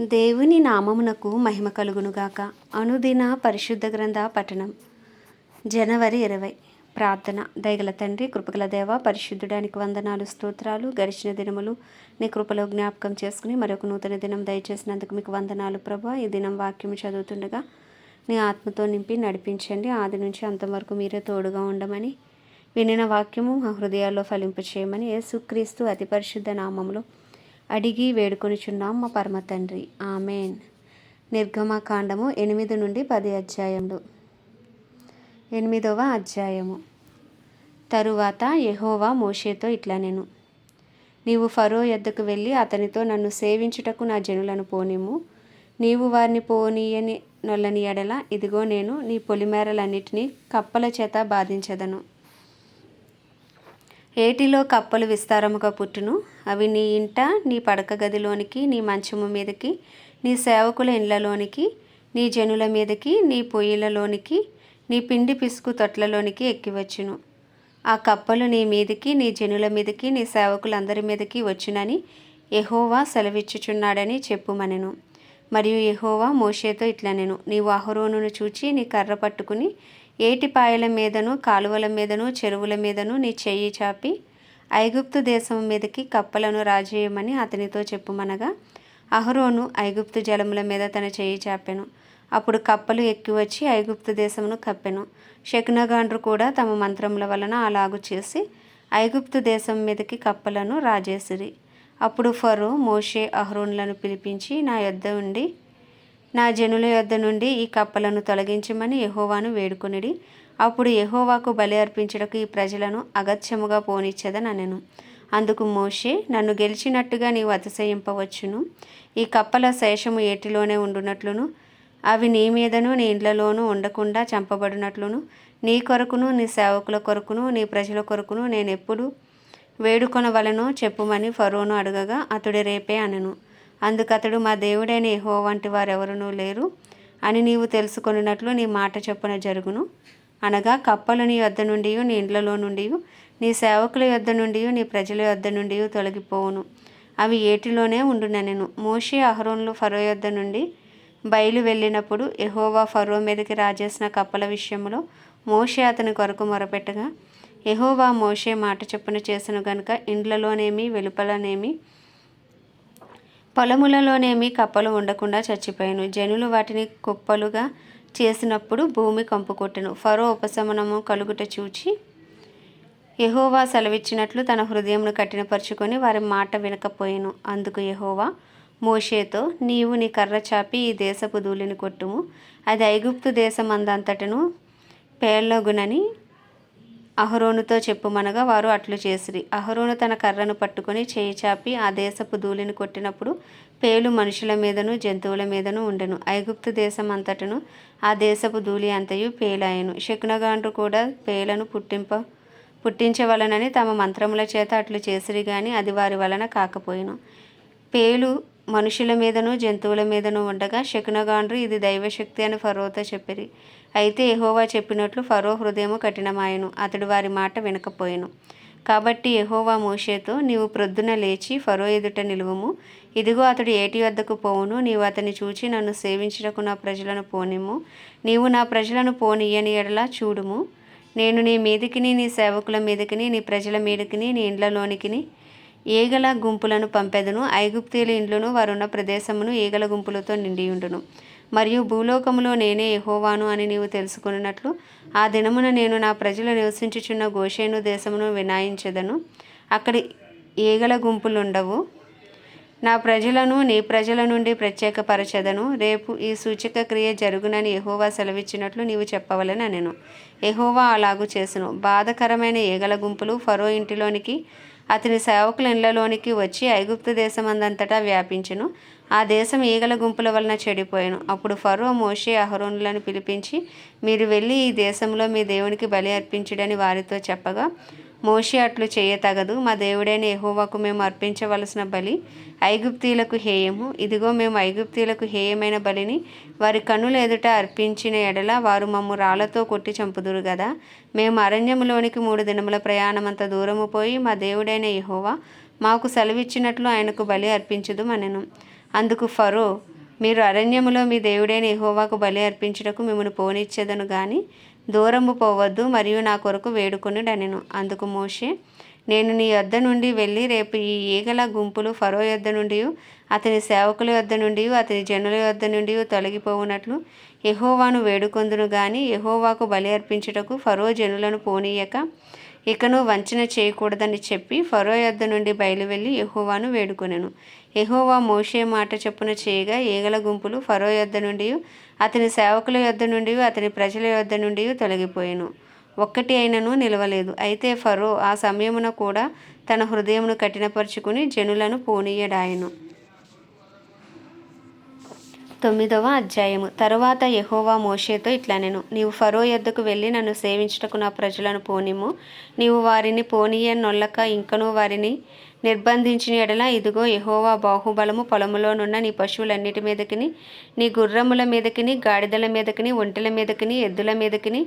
దేవుని నామమునకు మహిమ కలుగునుగాక. అనుదిన పరిశుద్ధ గ్రంథ పఠనం. జనవరి ఇరవై. ప్రార్థన. దయగల తండ్రి కృపగల దేవ పరిశుద్ధుడానికి వందనాలు స్తోత్రాలు గడిచిన దినములు నీ కృపలో జ్ఞాపకం చేసుకుని మరొక నూతన దినం దయచేసినందుకు మీకు వందనాలు ప్రభా. ఈ దినం వాక్యం చదువుతుండగా నీ ఆత్మతో నింపి నడిపించండి. ఆది నుంచి అంతవరకు మీరే తోడుగా ఉండమని వినిన వాక్యము మా హృదయాల్లో ఫలింపు చేయమని యేసుక్రీస్తు అతి పరిశుద్ధ నామములో అడిగి వేడుకొనిచున్నాం మా పరమ తండ్రి. ఆమెన్. నిర్గమకాండము ఎనిమిది నుండి పది అధ్యాయములు. ఎనిమిదవ అధ్యాయము. తరువాత యహోవా మోషేతో ఇట్లా నేను నీవు ఫరో ఎద్దకు వెళ్ళి అతనితో నన్ను సేవించుటకు నా జనులను పోనిము నీవు వారిని పోనీయని నొల్లని ఎడల ఇదిగో నేను నీ పొలిమేరలన్నిటినీ కప్పల చేత బాధించదను. ఏటిలో కప్పలు విస్తారముగా పుట్టును? అవి నీ ఇంట నీ పడక గదిలోనికి నీ మంచము మీదకి నీ సేవకుల ఇండ్లలోనికి నీ జనుల మీదకి నీ పొయ్యిలలోనికి నీ పిండి పిసుకు తొట్లలోనికి ఎక్కివచ్చును. ఆ కప్పలు నీ మీదకి నీ జనుల మీదకి నీ సేవకులందరి మీదకి వచ్చునని ఎహోవా సెలవిచ్చుచున్నాడని చెప్పుమనెను. మరియు ఎహోవా మోషేతో ఇట్లా నేను నీవు అహరోనును చూచి నీ కర్ర పట్టుకుని ఏటిపాయల మీదను కాలువల మీదను చెరువుల మీదను నీ చెయ్యి చాపి ఐగుప్తు దేశం మీదకి కప్పలను రాజేయమని అతనితో చెప్పుమనగా అహరోను ఐగుప్తు జలముల మీద తన చెయ్యి చాపెను. అప్పుడు కప్పలు ఎక్కి వచ్చి ఐగుప్తు దేశమును కప్పెను. శకునగాండ్రు కూడా తమ మంత్రముల వలన అలాగు చేసి ఐగుప్తు దేశం మీదకి కప్పలను రాజేసిరి. అప్పుడు ఫరో మోషే అహరోన్లను పిలిపించి నా యొద్ద ఉండి నా జనుల యొద్ద నుండి ఈ కప్పలను తొలగించమని యహోవాను వేడుకొనిడి. అప్పుడు యహోవాకు బలి అర్పించడకు ఈ ప్రజలను అగత్యముగా పోనిచ్చేదనెను. అందుకు మోషే నన్ను గెలిచినట్టుగా నీవు అతిశయింపవచ్చును. ఈ కప్పల శేషము ఏటిలోనే ఉండునట్లును? అవి నీ మీదను నీ ఇండ్లలోనూ ఉండకుండా చంపబడినట్లును? నీ కొరకును నీ సేవకుల కొరకును నీ ప్రజల కొరకును నేను ఎప్పుడు చెప్పుమని ఫరోను అడగగా అతడు రేపే అనను. అందుకతడు మా దేవుడైన ఏహో వంటి వారెవరునూ లేరు అని నీవు తెలుసుకొనినట్లు నీ మాట చొప్పున జరుగును. అనగా కప్పలు నీ యొద్ద నుండి నీ ఇండ్లలో నుండి నీ సేవకుల యొద్ద నుండి నీ ప్రజల యొద్ద నుండి తొలగిపోవును. అవి ఏటిలోనే ఉండునెను మోషే అహరోన్లు ఫరో యొద్ద నుండి బయలు వెళ్ళినప్పుడు ఎహోవా ఫరో మీదకి రాజేసిన కప్పల విషయంలో మోషే అతని కొరకు మొరపెట్టగా ఎహోవా మోషే మాట చొప్పున చేసను గనుక ఇండ్లలోనేమి వెలుపలనేమి పొలములలోనేమి కప్పలు ఉండకుండా చచ్చిపోయాను. జనులు వాటిని కుప్పలుగా చేసినప్పుడు భూమి కంపు కొట్టెను ఫరో ఉపశమనము కలుగుట చూచి యహోవా సెలవిచ్చినట్లు తన హృదయంను కఠినపరుచుకొని వారి మాట వినకపోయాను. అందుకు యహోవా మోషేతో నీవు నీ కర్ర చాపి ఈ దేశపు ధూళిని కొట్టుము. అది ఐగుప్తు దేశమందంతటను పేర్లగునని అహరోనుతో చెప్పుమనగా వారు అట్లు చేసిరి. అహరోను తన కర్రను పట్టుకొని చేయి చాపి ఆ దేశపు ధూళిని కొట్టినప్పుడు పేలు మనుషుల మీదను జంతువుల మీదను ఉండెను. ఐగుప్తు దేశం అంతటను ఆ దేశపు ధూళి అంతయు పేలాయను. శకునగాండ్రు కూడా పేలను పుట్టింప పుట్టించవలనని తమ మంత్రముల చేత అట్లు చేసిరి గాని అది వారి వలన కాకపోయిను. పేలు మనుషుల మీదను జంతువుల మీదను ఉండగా శకునగాండ్రు ఇది దైవశక్తి అని ఫరోతో చెప్పిరి. అయితే ఎహోవా చెప్పినట్లు ఫరో హృదయము కఠినమాయను అతడు వారి మాట వినకపోయెను. కాబట్టి ఎహోవా మోషేతో నీవు ప్రొద్దున లేచి ఫరో ఎదుట నిలువము. ఇదిగో అతడు ఏటి వద్దకు పోవును నీవు అతని చూచి నన్ను సేవించుటకు నా ప్రజలను పోనిమ్ము. నీవు నా ప్రజలను పోనీయని ఎడలా చూడుము. నేను నీ మీదికిని నీ సేవకుల మీదకిని నీ ప్రజల మీదకిని నీ ఇండ్లలోనికిని ఈగల గుంపులను పంపెదను. ఐగుప్తీయుల ఇండ్లను వారున్న ప్రదేశమును ఈగల గుంపులతో నిండియుండును. మరియు భూలోకములో నేనే ఎహోవాను అని నీవు తెలుసుకున్నట్లు ఆ దినమున నేను నా ప్రజలు నివసించుచున్న గోషేను దేశమును వినాయించెదను. అక్కడి ఈగల గుంపులుండవు. నా ప్రజలను నీ ప్రజల నుండి ప్రత్యేకపరచెదను. రేపు ఈ సూచక క్రియ జరుగునని ఎహోవా సెలవిచ్చినట్లు నీవు చెప్పవలని నేను ఎహోవా అలాగు చేసెను. బాధకరమైన ఈగల గుంపులు ఫరో ఇంటిలోనికి అతని సేవకుల ఇళ్ళలోనికి వచ్చి ఐగుప్తు దేశమందంతటా వ్యాపించెను. ఆ దేశం ఈగల గుంపుల వలన చెడిపోయాను. అప్పుడు ఫరో మోషే అహరోనులను పిలిపించి మీరు వెళ్ళి ఈ దేశంలో మీ దేవునికి బలి అర్పించుడని వారితో చెప్పగా మోషే అట్లు చేయతగదు. మా దేవుడైన ఎహోవాకు మేము అర్పించవలసిన బలి ఐగుప్తీయులకు హేయము. ఇదిగో మేము ఐగుప్తీయులకు హేయమైన బలిని వారి కనుల ఎదుట అర్పించిన ఎడల వారు మమ్ము రాళ్ళతో కొట్టి చంపుదురు కదా మేము అరణ్యములోనికి మూడు దినముల ప్రయాణమంత దూరము పోయి మా దేవుడైన ఎహోవా మాకు సెలవిచ్చినట్లు ఆయనకు బలి అర్పించుదు మనను అందుకు ఫరో మీరు అరణ్యములో మీ దేవుడైన యెహోవాకు బలి అర్పించుటకు మిమ్మల్ని పోనిచ్చేదను కానీ దూరము పోవద్దు మరియు నా కొరకు వేడుకొనుడనెను అందుకు మోషే నేను నీ యొద్ద నుండి వెళ్ళి రేపు ఈ ఈగల గుంపులు ఫరో యొద్ద నుండి అతని సేవకుల యొద్ద నుండి అతని జనుల యొద్ద నుండి తొలగిపోవునట్లు ఎహోవాను వేడుకొందును గాని ఎహోవాకు బలి అర్పించుటకు ఫరో జనులను పోనీయక. ఇకను వంచన చేయకూడదని చెప్పి ఫరో యొద్ద నుండి బయలువెళ్ళి ఎహోవాను వేడుకొనెను. ఎహోవా మోషే మాట చెప్పున చేయగా ఈగల గుంపులు ఫరో యొద్ద నుండి అతని సేవకుల యొద్ద నుండి అతని ప్రజల యొద్ద నుండి తొలగిపోయెను. ఒక్కటి అయినను నిలవలేదు. అయితే ఫరో ఆ సమయమున కూడా తన హృదయమును కఠినపరుచుకుని జనులను పోనీయడాయను. తొమ్మిదవ అధ్యాయము. తరువాత యహోవా మోషేతో ఇట్లా నేను నీవు ఫరో యొద్దకు వెళ్ళి నన్ను సేవించుటకు నా ప్రజలను పోనిము నీవు వారిని పోనీయ నొల్లక ఇంకనూ వారిని నిర్బంధించిన ఎడల ఇదిగో యహోవా బాహుబలము పొలములోనున్న నీ పశువులన్నిటి మీదకిని నీ గుర్రముల మీదకిని గాడిదల మీదకిని ఒంటెల మీదకిని ఎద్దుల మీదకిని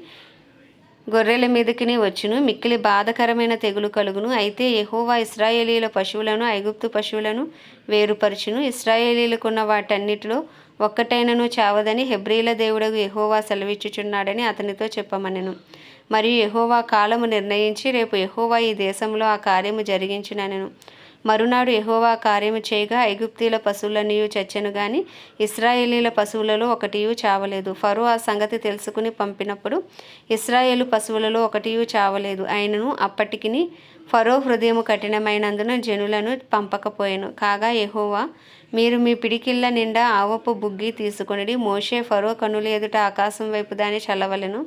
గొర్రెల మీదకిని వచ్చును. మిక్కిలి బాధకరమైన తెగులు కలుగును. అయితే యహోవా ఇస్రాయేలీల పశువులను ఐగుప్తు పశువులను వేరుపరచును. ఇస్రాయేలీలకున్న వాటన్నిటిలో ఒక్కటైనను చావదని హెబ్రీల దేవుడగు ఎహోవా సెలవిచ్చుచున్నాడని అతనితో చెప్పమనెను. మరియు ఎహోవా కాలము నిర్ణయించి రేపు ఎహోవా ఈ దేశంలో ఆ కార్యము జరిగించినను మరునాడు ఎహోవా కార్యము చేయగా ఐగుప్తీల పశువులనియు చచ్చెను గాని ఇస్రాయేలీల పశువులలో ఒకటియు చావలేదు. ఫరో ఆ సంగతి తెలుసుకుని పంపినప్పుడు ఇస్రాయేలు పశువులలో ఒకటియు చావలేదు. ఆయనను అప్పటికిని ఫరో హృదయము కఠినమైనందున జనులను పంపకపోయాను. కాగా ఎహోవా మీరు మీ పిడికిళ్ళ నిండా ఆవపు బుగ్గి తీసుకొనిడి మోషే ఫరో కనుల ఎదుట ఆకాశం వైపు దాన్ని చల్లవలెను.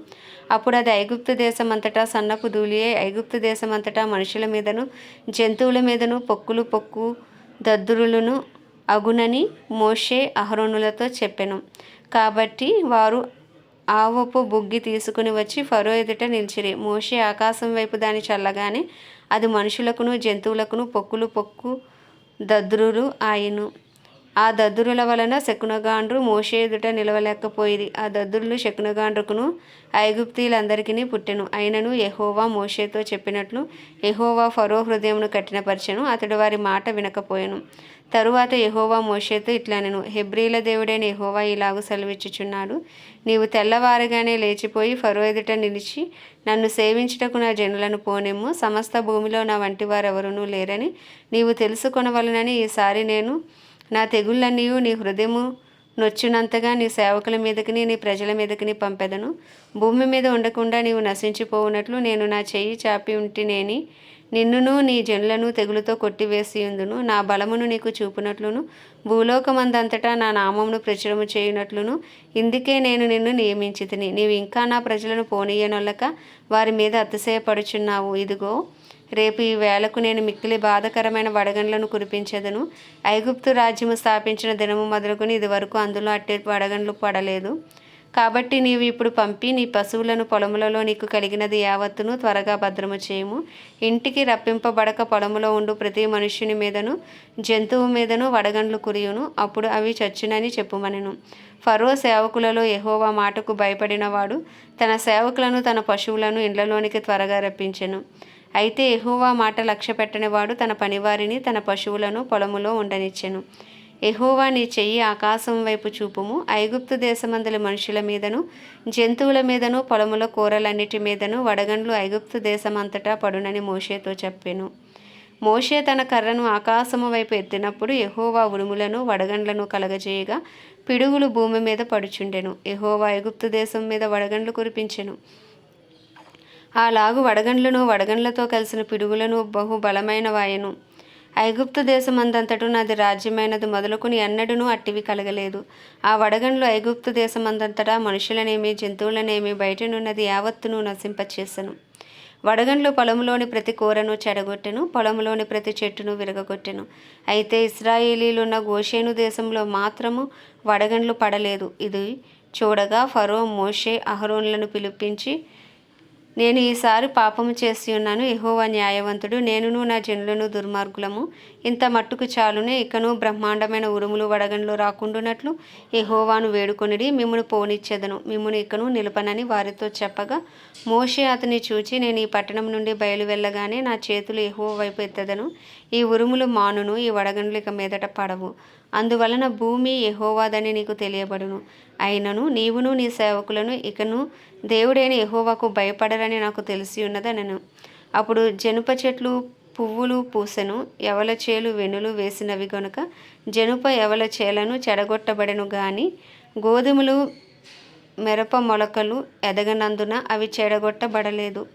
అప్పుడు అది ఐగుప్తు దేశమంతటా సన్నపు ధూళియే ఐగుప్తు దేశమంతటా మనుషుల మీదను జంతువుల మీదను పొక్కులు పొక్కు దద్దురులను అగునని మోషే అహరోనులతో చెప్పెను. కాబట్టి వారు ఆవపు బుగ్గి తీసుకుని వచ్చి ఫరో ఎదుట నిలిచిరి. మోషే ఆకాశం వైపు దాన్ని చల్లగానే అది మనుషులకును జంతువులకును పొక్కులు పొక్కు దద్రులు ఆయను. ఆ దద్దురుల వలన శకునగాండ్రు మోషే ఎదుట నిలవలేకపోయిరి ఆ దద్దురులు శకునగాండ్రుకును ఐగుప్తీలందరికీ పుట్టెను. అయినను ఎహోవా మోషేతో చెప్పినట్లు ఎహోవా ఫరో హృదయమును కఠినపరిచెను. అతడు వారి మాట వినకపోయెను. తరువాత యహోవా మోషేతో ఇట్లా నేను హెబ్రీల దేవుడైన యహోవా ఇలాగు సెలవిచ్చుచున్నాడు. నీవు తెల్లవారగానే లేచిపోయి ఫరో ఎదుట నిలిచి నన్ను సేవించుటకు నా జనులను పోనెమ్ము. సమస్త భూమిలో నా వంటి వారెవరూ లేరని నీవు తెలుసుకొనవలనని ఈసారి నేను నా తెగుళ్ళన్నీ నీ హృదయము నొచ్చినంతగా నీ సేవకుల మీదకిని నీ ప్రజల మీదకిని పంపెదను. భూమి మీద ఉండకుండా నీవు నశించిపోవునట్లు నేను నా చెయ్యి చాపి ఉంటినేని. నిన్నును నీ జనులను తెగులుతో కొట్టివేసియుందును. నా బలమును నీకు చూపునట్లును. భూలోకమందంతటా నా నామమును ప్రచురము చేయునట్లును. ఇందుకే నేను నిన్ను నియమించితిని. నీవు ఇంకా నా ప్రజలను పోనీయనొల్లక వారి మీద అతిశయపడుచున్నావు. ఇదిగో రేపు ఈ వేళకు నేను మిక్కిలి బాధకరమైన వడగండ్లను కురిపించదను. ఐగుప్తు రాజ్యము స్థాపించిన దినము మొదలుకొని ఇది వరకు అందులో అట్టి వడగండ్లు పడలేదు. కాబట్టి నీవు ఇప్పుడు పంపి నీ పశువులను పొలములలో నీకు కలిగినది యావత్తును త్వరగా భద్రము చేయము. ఇంటికి రప్పింపబడక పొలములో ఉండు ప్రతి మనుష్యుని మీదను జంతువు మీదను వడగండ్లు కురియును. అప్పుడు అవి చచ్చునని చెప్పుమనెను. ఫరో సేవకులలో ఎహోవా మాటకు భయపడినవాడు తన సేవకులను తన పశువులను ఇండ్లలోనికి త్వరగా రప్పించెను. అయితే ఎహోవా మాట లక్ష్య పెట్టనివాడు తన పనివారిని తన పశువులను పొలములో ఉండనిచ్చెను. ఎహోవా నీ చెయ్యి ఆకాశం వైపు చూపుము. ఐగుప్తు దేశమందలి మనుషుల మీదను జంతువుల మీదను పొలముల కూరలన్నిటి మీదను వడగండ్లు ఐగుప్తు దేశమంతటా పడునని మోషేతో చెప్పెను. మోషే తన కర్రను ఆకాశము వైపు ఎత్తినప్పుడు ఎహోవా ఉరుములను వడగండ్లను కలగజేయగా పిడుగులు భూమి మీద పడుచుండెను. ఎహోవా ఐగుప్తు దేశం మీద వడగండ్లు కురిపించెను. అలాగు వడగండ్లను వడగండ్లతో కలిసిన పిడుగులను బహు బలమైన వాయను. ఐగుప్తు దేశమందంతటూ నాది రాజ్యమైనది మొదలుకుని ఎన్నడూనూ అట్టివి కలగలేదు. ఆ వడగండ్లు ఐగుప్తు దేశమందంతటా మనుషులనేమి జంతువులనేమి బయటనున్నది యావత్తును నశింపచేసెను. వడగండ్లు పొలంలోని ప్రతి కూరను చెడగొట్టెను పొలంలోని ప్రతి చెట్టును విరగగొట్టెను. అయితే ఇస్రాయేలీలున్న గోషేను దేశంలో మాత్రము వడగండ్లు పడలేదు. ఇది చూడగా ఫరో మోషే అహరోన్లను పిలిపించి నేను ఈసారి పాపము చేసి ఉన్నాను. యెహోవా న్యాయవంతుడు. నేనును నా జనులను దుర్మార్గులము. ఇంత మట్టుకు చాలునే ఇకను బ్రహ్మాండమైన ఉరుములు వడగండ్లు రాకుండునట్లు యెహోవాను వేడుకొనిడి మిమ్మును పోనిచ్చెదను. మిమ్మును ఇకను నిలపనని వారితో చెప్పగా మోషే అతని చూచి నేను ఈ పట్టణం నుండి బయలు వెళ్ళగానే నా చేతులు ఎహోవ వైపు ఎత్తదను. ఈ ఉరుములు మానును ఈ వడగండ్లు ఇక మీదట పడవు. అందువలన భూమి ఎహోవాదని నీకు తెలియబడును. అయినను నీవును నీ సేవకులను ఇకను దేవుడైన ఎహోవాకు భయపడరని నాకు తెలిసి ఉన్నదనను. అప్పుడు జనుప చెట్లు పువ్వులు పూసెను ఎవల చేలు వెనులు వేసినవి గనుక జనుప ఎవల చేలను చెడగొట్టబడెను గాని గోధుమలు మిరప మొలకలు ఎదగనందున అవి చెడగొట్టబడలేదు.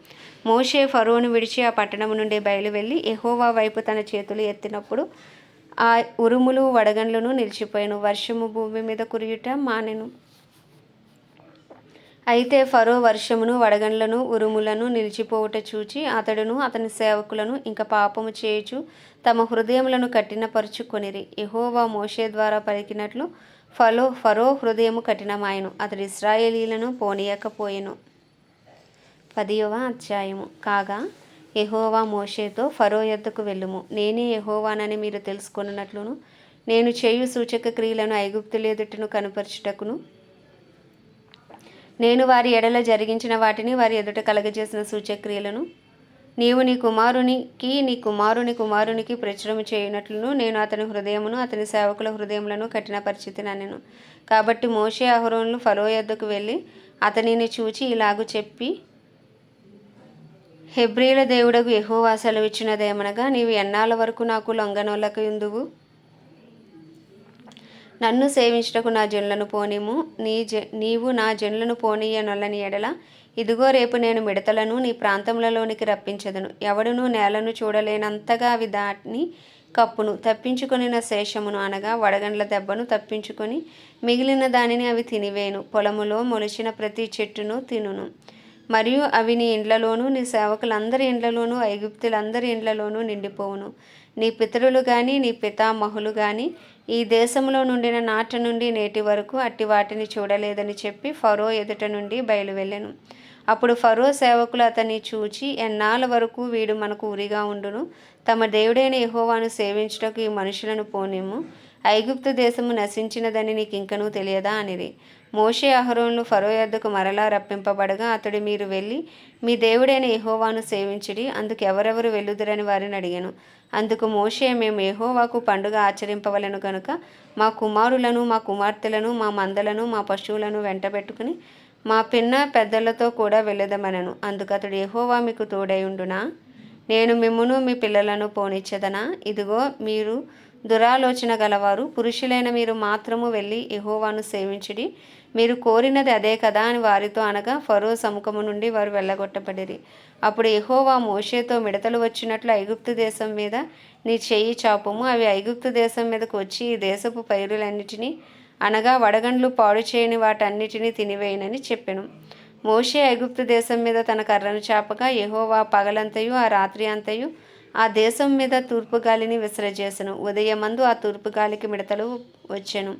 మోషే ఫరోను విడిచి ఆ పట్టణం నుండి బయలు వెళ్ళి ఎహోవా వైపు తన చేతులు ఎత్తినప్పుడు ఆ ఉరుములు వడగండ్లను నిలిచిపోయాను. వర్షము భూమి మీద కురియుట మానెను. అయితే ఫరో వర్షమును వడగండ్లను ఉరుములను నిలిచిపోవుట చూచి అతడును అతని సేవకులను ఇంకా పాపము చేయుచు తమ హృదయములను కఠినపరుచుకొనిరి. ఎహోవా మోషే ద్వారా పలికినట్లు ఫలో ఫరో హృదయము కఠినమాయను అతడు ఇస్రాయేలీలను పోనీయకపోయెను. పదియవ అధ్యాయము. కాగా ఎహోవా మోషేతో ఫరో యొద్దకు వెళ్ళుము. నేనే ఎహోవానని మీరు తెలుసుకొనున్నట్లును నేను చేయు సూచక క్రియలను ఐగుప్తులేదుటను కనుపరచుటకును నేను వారి ఎడల జరిగించిన వాటిని వారి ఎదుట కలగజేసిన సూచక్రియలను నీవు నీ కుమారునికి నీ కుమారుని కుమారునికి ప్రచురము చేయనట్లును నేను అతని హృదయమును అతని సేవకుల హృదయములను కఠినపరిచితినెను కాబట్టి మోషే అహరోన్లు ఫరో యొద్దకు వెళ్ళి అతనిని చూచి ఇలాగు చెప్పి హెబ్రీల దేవుడకు యెహోవా సెలవిచ్చినదేమనగా నీవు ఎన్నాళ్ళ వరకు నాకు లొంగనోళ్ళకు ఇందువు నన్ను సేవించుటకు నా జనులను పోనిము నీ జ నీవు నా జనులను పోనీయనొల్లని ఎడల ఇదిగో రేపు నేను మిడతలను నీ ప్రాంతములలోనికి రప్పించదను. ఎవడును నేలను చూడలేనంతగా అవి దాటిని కప్పును తప్పించుకొనిన శేషమును అనగా వడగండ్ల దెబ్బను తప్పించుకొని మిగిలిన దానిని అవి తినివేను. పొలములో మొలిచిన ప్రతి చెట్టును తినును. మరియు అవి నీ ఇండ్లలోనూ నీ సేవకులందరి ఇండ్లలోనూ ఐగుప్తులందరి ఇండ్లలోనూ నిండిపోవును. నీ పితరులు కానీ నీ పితామహులు కానీ ఈ దేశంలో నుండిన నాటి నుండి నేటి వరకు అట్టి వాటిని చూడలేదని చెప్పి ఫరో ఎదుట నుండి బయలువెళ్ళెను. అప్పుడు ఫరో సేవకులు అతన్ని చూచి ఎన్నాళ్ళ వరకు వీడు మనకు ఉరిగా ఉండును? తమ దేవుడైన యహోవాను సేవించుటకు ఈ మనుషులను పోనిము ఐగుప్తు దేశము నశించినదని నీకు ఇంకనూ తెలియదా? అనిది మోషే అహరోన్లు ఫరో యొద్దకు మరలా రప్పింపబడగా అతడు మీరు వెళ్ళి మీ దేవుడైన యహోవాను సేవించిడి అందుకు ఎవరెవరు వెళ్ళుదురని వారిని అడిగాను. అందుకు మోషే మేము యెహోవాకు పండుగ ఆచరింపవలను గనుక మా కుమారులను మా కుమార్తెలను మా మందలను మా పశువులను వెంటబెట్టుకుని మా పిన్న పెద్దలతో కూడా వెళ్ళదమనను. అందుకు అతడు యెహోవా మీకు తోడై ఉండునా? నేను మిమ్మును మీ పిల్లలను పోనిచ్చదనా? ఇదిగో మీరు దురాలోచన గలవారు. పురుషులైన మీరు మాత్రము వెళ్ళి యెహోవాను సేవించుడి. మీరు కోరినది అదే కదా అని వారితో అనగా ఫరో సముఖము నుండి వారు వెళ్ళగొట్టబడిరి. అప్పుడు ఎహోవా మోషేతో మిడతలు వచ్చినట్లు ఐగుప్తు దేశం మీద నీ చెయ్యి చాపము. అవి ఐగుప్తు దేశం మీదకు వచ్చి ఈ దేశపు పైరులన్నిటినీ అనగా వడగండ్లు పాడు చేయని వాటన్నిటినీ తినివేయనని చెప్పెను. మోషే ఐగుప్తు దేశం మీద తన కర్రను చాపగా ఎహోవా పగలంతయు ఆ రాత్రి అంతయు ఆ దేశం మీద తూర్పు గాలిని విసరజేసెను. ఉదయమందు ఆ తూర్పు గాలికి మిడతలు వచ్చెను.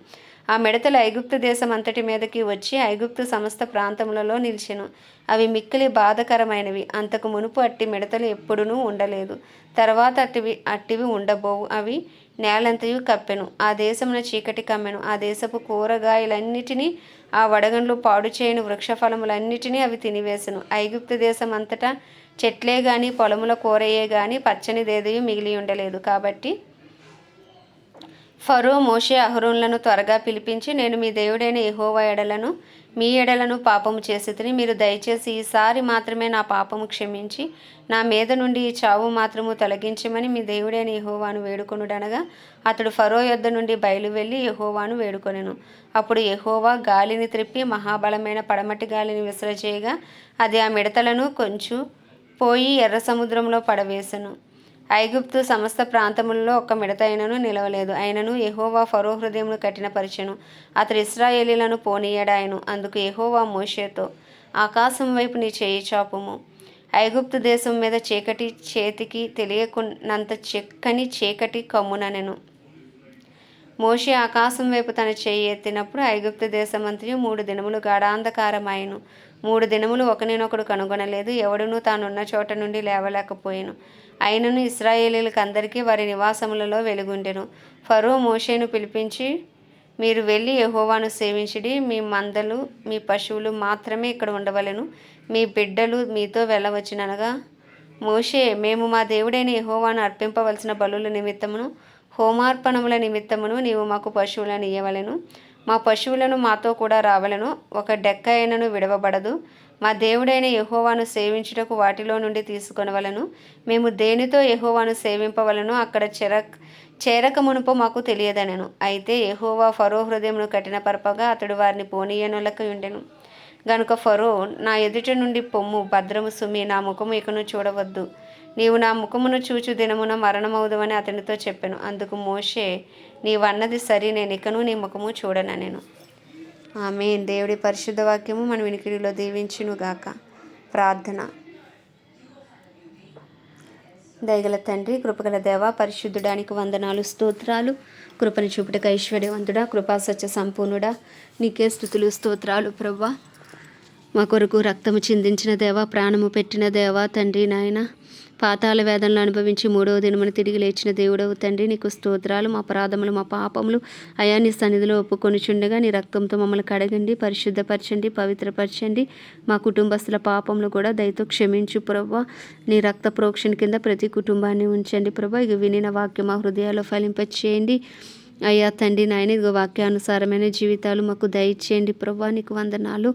ఆ మిడతలు ఐగుప్తు దేశం అంతటి మీదకి వచ్చి ఐగుప్తు సమస్త ప్రాంతములలో నిలిచెను. అవి మిక్కిలి బాధకరమైనవి. అంతకు మునుపు అట్టి మిడతలు ఎప్పుడునూ ఉండలేదు. తర్వాత అట్టివి అట్టివి ఉండబోవు. అవి నేలంతయు కప్పెను. ఆ దేశమున చీకటి కమ్మెను. ఆ దేశపు కూరగాయలన్నిటినీ ఆ వడగండ్లు పాడు చేయని వృక్షఫలములన్నిటినీ అవి తినివేసెను. ఐగుప్తు దేశం అంతటా చెట్లే గాని పొలముల కూరయే గాని పచ్చనిదేదయు మిగిలి ఉండలేదు కాబట్టి ఫరో మోషే అహరోన్లను త్వరగా పిలిపించి నేను మీ దేవుడైన ఎహోవా ఎడలను మీ ఎడలను పాపము చేసి మీరు దయచేసి ఈసారి మాత్రమే నా పాపము క్షమించి నా మీద నుండి ఈ చావు మాత్రము తొలగించమని మీ దేవుడైన యెహోవాను వేడుకొనుడనగా అతడు ఫరో యొద్ద నుండి బయలు వెళ్ళి వేడుకొనెను. అప్పుడు ఎహోవా గాలిని త్రిప్పి మహాబలమైన పడమటి గాలిని విసరచేయగా అది ఆ మిడతలను కొంచెం పోయి ఎర్ర సముద్రంలో పడవేశను ఐగుప్తు సమస్త ప్రాంతములలో ఒక్క మిడత అయినను నిలవలేదు. అయినను ఎహోవా ఫరో హృదయమును కఠినపరిచెను అతడు ఇస్రాయేలీలను పోనీయడాయను. అందుకు ఎహోవా మోషేతో ఆకాశం వైపు నీ చేయి చాపుము. ఐగుప్తు దేశం మీద చీకటి చేతికి తెలియకున్నంత చెక్కని చీకటి కమ్ముననెను. మోషే ఆకాశం వైపు తన చేయి ఎత్తినప్పుడు ఐగుప్తు దేశమంతయు మూడు దినములు గాఢాంధకారమాయను. మూడు దినములు ఒకనినొకడు కనుగొనలేదు. ఎవడునూ తానున్న చోట నుండి లేవలేకపోయాను. అయినను ఇస్రాయేలీలకు అందరికీ వారి నివాసములలో వెలుగుండెను. ఫరో మోషేను పిలిపించి మీరు వెళ్ళి యహోవాను సేవించిడి. మీ మందలు మీ పశువులు మాత్రమే ఇక్కడ ఉండవలను. మీ బిడ్డలు మీతో వెళ్ళవచ్చుననగా మోషే మేము మా దేవుడైన యహోవాను అర్పింపవలసిన బలుల నిమిత్తమును హోమార్పణముల నిమిత్తమును నీవు మాకు పశువులను ఇయ్యవలను. మా పశువులను మాతో కూడా రావలను. ఒక డెక్క అయినను విడవబడదు. మా దేవుడైన యహోవాను సేవించుటకు వాటిలో నుండి తీసుకొనవలను. మేము దేనితో యహోవాను సేవింపవలను? అక్కడ చెరక్ చేరక మునుపు మాకు తెలియదనను. అయితే యహోవా ఫరో హృదయమును కఠినపరపగా అతడు వారిని పోనీయనులకు ఉండెను గనుక ఫరో నా ఎదుట నుండి పొమ్ము భద్రము సుమి నా ముఖము ఇకను చూడవద్దు. నీవు నా ముఖమును చూచు దినమున మరణమవుదవని అతనితో చెప్పాను. అందుకు మోషే నీవన్నది సరి నేను ఇకను నీ ముఖము చూడన నేను ఆమె దేవుడి పరిశుద్ధ వాక్యము మన వినికిడిలో దీవించునుగాక ప్రార్థన. దయగల తండ్రి కృపగల దేవ పరిశుద్ధుడానికి వందనాలు స్తోత్రాలు. కృపను చూపుటకు ఐశ్వర్యవంతుడా కృపా సత్య సంపూర్ణుడా. నీకే స్థుతులు స్తోత్రాలు ప్రవ్వా మా కొరకు రక్తము చిందించిన దేవ ప్రాణము పెట్టిన దేవ తండ్రి నాయన. పాతాల వేదనలు అనుభవించి మూడవ దినమున తిరిగి లేచిన దేవుడవు తండ్రి నీకు స్తోత్రాలు మా అపరాధములు మా పాపములు అయా నీ సన్నిధిలో ఒప్పుకొనిచుండగా నీ రక్తంతో మమ్మల్ని కడగండి పరిశుద్ధపరచండి పవిత్రపరచండి. మా కుటుంబస్తుల పాపములు కూడా దయతో క్షమించు ప్రభా నీ రక్త ప్రోక్షణ కింద ప్రతి కుటుంబాన్ని ఉంచండి ప్రభా ఇక వినిన వాక్యం మా హృదయాల్లో ఫలింపచేయండి. అయ్యా తండ్రి నాయన ఇదిగో వాక్యానుసారమైన జీవితాలు మాకు దయచేయండి. ప్రభా నీకు వందనాలు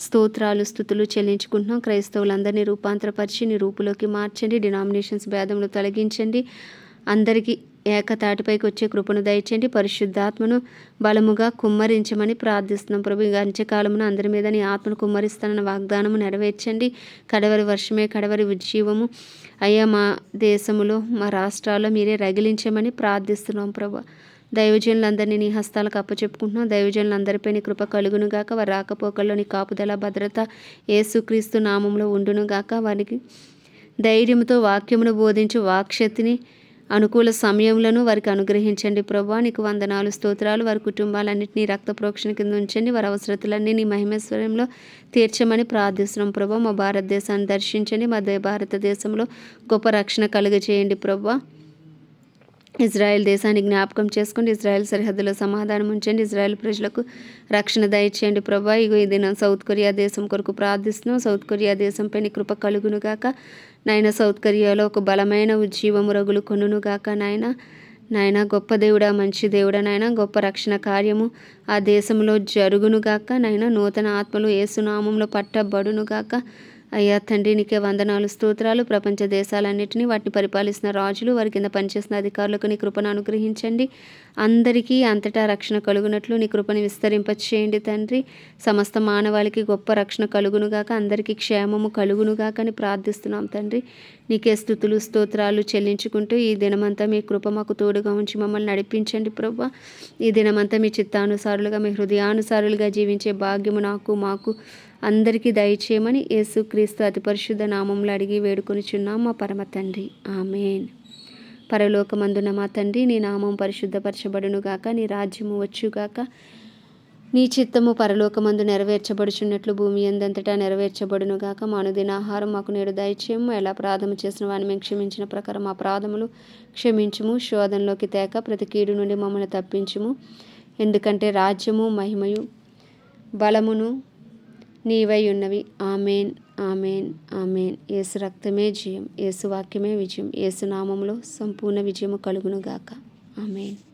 స్తోత్రాలు స్థుతులు చెల్లించుకుంటున్నాం. క్రైస్తవులందరినీ రూపాంతరపరిచి నీ రూపులోకి మార్చండి. డినామినేషన్స్ భేదంలో తొలగించండి. అందరికీ ఏకతాటిపైకి వచ్చే కృపను దయచేయండి. పరిశుద్ధాత్మను బలముగా కుమ్మరించమని ప్రార్థిస్తున్నాం. ప్రభు ఈ అంత్యకాలమున అందరి మీద నీ ఆత్మను కుమ్మరిస్తానన్న వాగ్దానము నెరవేర్చండి. కడవరి వర్షమే కడవరి ఉజ్జీవము. అయ్యా మా దేశములో మా రాష్ట్రాల్లో మీరే రగిలించమని ప్రార్థిస్తున్నాం. ప్రభు దైవజనులందరినీ నీ హస్తాలకు అప్పచెప్పుకుంటున్నాం. దైవజనులందరిపై నీ కృప కలుగునుగాక. వారి రాకపోకల్లో నీ కాపుదల భద్రత ఏసుక్రీస్తు నామంలో ఉండును గాక వారికి ధైర్యంతో వాక్యమును బోధించి వాక్శక్తిని అనుకూల సమయంలోనూ వారికి అనుగ్రహించండి ప్రభా. నీకు వందనాలు స్తోత్రాలు. వారి కుటుంబాలన్నింటినీ రక్త ప్రోక్షణ కింద ఉంచండి. వారి అవసరతలన్నీ నీ మహిమేశ్వరంలో తీర్చమని ప్రార్థిస్తున్నాం ప్రభా. మా భారతదేశాన్ని దర్శించండి. మా భారతదేశంలో గొప్ప రక్షణ కలుగజేయండి ప్రభా. ఇజ్రాయెల్ దేశాన్ని జ్ఞాపకం చేసుకోండి ఇజ్రాయెల్ సరిహద్దులో సమాధానం ఉంచండి. ఇజ్రాయెల్ ప్రజలకు రక్షణ దయచేయండి. ప్రభా ఇగో ఈ దినం సౌత్ కొరియా దేశం కొరకు ప్రార్థిస్తున్నాం. సౌత్ కొరియా దేశంపై నీ కృప కలుగునుగాక నాయన సౌత్ కొరియాలో ఒక బలమైన ఉజ్జీవము రగులు కొనుగాక నాయన నాయన గొప్ప దేవుడా మంచి దేవుడా నాయన గొప్ప రక్షణ కార్యము ఆ దేశంలో జరుగునుగాక నాయన నూతన ఆత్మలు ఏసునామంలో పట్టబడునుగాక అయ్యా తండ్రి నీకే వందనాలు స్తోత్రాలు. ప్రపంచ దేశాలన్నింటినీ వాటిని పరిపాలిస్తున్న రాజులు వారి కింద పనిచేసిన అధికారులకు నీ కృపను అనుగ్రహించండి. అందరికీ అంతటా రక్షణ కలుగునట్లు నీ కృపను విస్తరింపచేయండి తండ్రి. సమస్త మానవాళికి గొప్ప రక్షణ కలుగునుగాక అందరికీ క్షేమము కలుగునుగాక అని ప్రార్థిస్తున్నాం తండ్రి. నీకే స్థుతులు స్తోత్రాలు చెల్లించుకుంటూ ఈ దినమంతా మీ కృప మాకు తోడుగా ఉంచి మమ్మల్ని నడిపించండి ప్రభు ఈ దినమంతా మీ చిత్తానుసారులుగా మీ హృదయానుసారులుగా జీవించే భాగ్యము నాకు మాకు అందరికీ దయచేయమని యేసుక్రీస్తు అతి పరిశుద్ధ నామంలో అడిగి వేడుకొనిచున్నాం మా పరమ తండ్రి. ఆమెన్. పరలోకమందున మా తండ్రి నీ నామం పరిశుద్ధపరచబడును గాక నీ రాజ్యము వచ్చుగాక నీ చిత్తము పరలోకమందు నెరవేర్చబడుచున్నట్లు భూమి ఎందంతటా నెరవేర్చబడునుగాక మానుదిన ఆహారం మాకు నేడు దయచేయము. ఎలా ప్రాధము చేసిన వాడిని మేము క్షమించిన ప్రకారం మా ప్రాధములు క్షమించుము. శోధనలోకి తేక ప్రతి కీడు నుండి మమ్మల్ని తప్పించుము. ఎందుకంటే రాజ్యము మహిమయు బలమును నీవై ఉన్నవి. Amen amen amen. ఏసు రక్తమే జయం ఏసు వాక్యమే విజయం ఏసు నామంలో సంపూర్ణ విజయము కలుగునుగాక ఆమెన్.